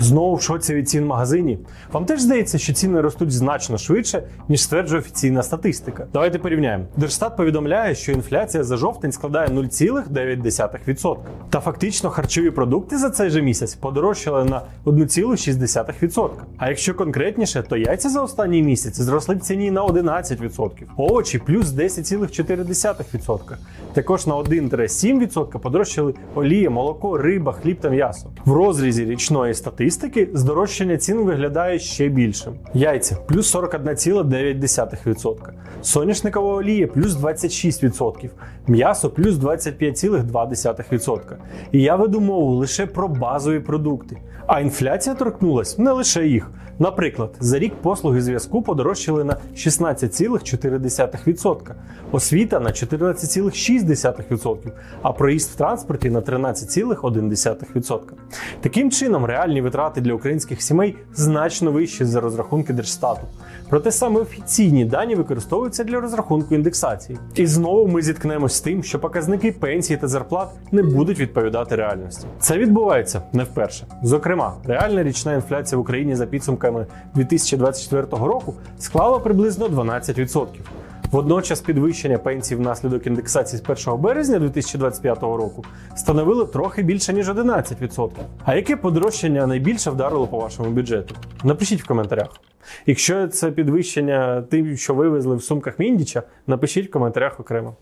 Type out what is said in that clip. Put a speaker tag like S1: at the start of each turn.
S1: Знову в шоці від цін в магазині. Вам теж здається, що ціни ростуть значно швидше, ніж стверджує офіційна статистика. Давайте порівняємо. Держстат повідомляє, що інфляція за жовтень складає 0,9%. Та фактично харчові продукти за цей же місяць подорожчали на 1,6%. А якщо конкретніше, то яйця за останній місяць зросли в ціні на 11%, овочі плюс 10,4%. Також на 1-7% подорожчали олія, молоко, риба, хліб та м'ясо. В розрізі річної статистики здорожчання цін виглядає ще більшим. Яйця плюс 41,9%, соняшникова олія плюс 26%, м'ясо плюс 25,2%. І я веду мову лише про базові продукти. А інфляція торкнулась не лише їх. Наприклад, за рік послуги зв'язку подорожчали на 16,4%, освіта на 14,6%, а проїзд в транспорті на 13,1%. Таким чином, реальні витрати для українських сімей значно вищі за розрахунки Держстату. Проте саме офіційні дані використовуються для розрахунку індексації. І знову ми зіткнемось з тим, що показники пенсії та зарплат не будуть відповідати реальності. Це відбувається не вперше. Зокрема, реальна річна інфляція в Україні за підсумками 2024 року склала приблизно 12%. Водночас підвищення пенсій внаслідок індексації з 1 березня 2025 року становило трохи більше ніж 11%. А яке подорожчання найбільше вдарило по вашому бюджету? Напишіть в коментарях. Якщо це підвищення тим, що вивезли в сумках Міндіча, напишіть в коментарях окремо.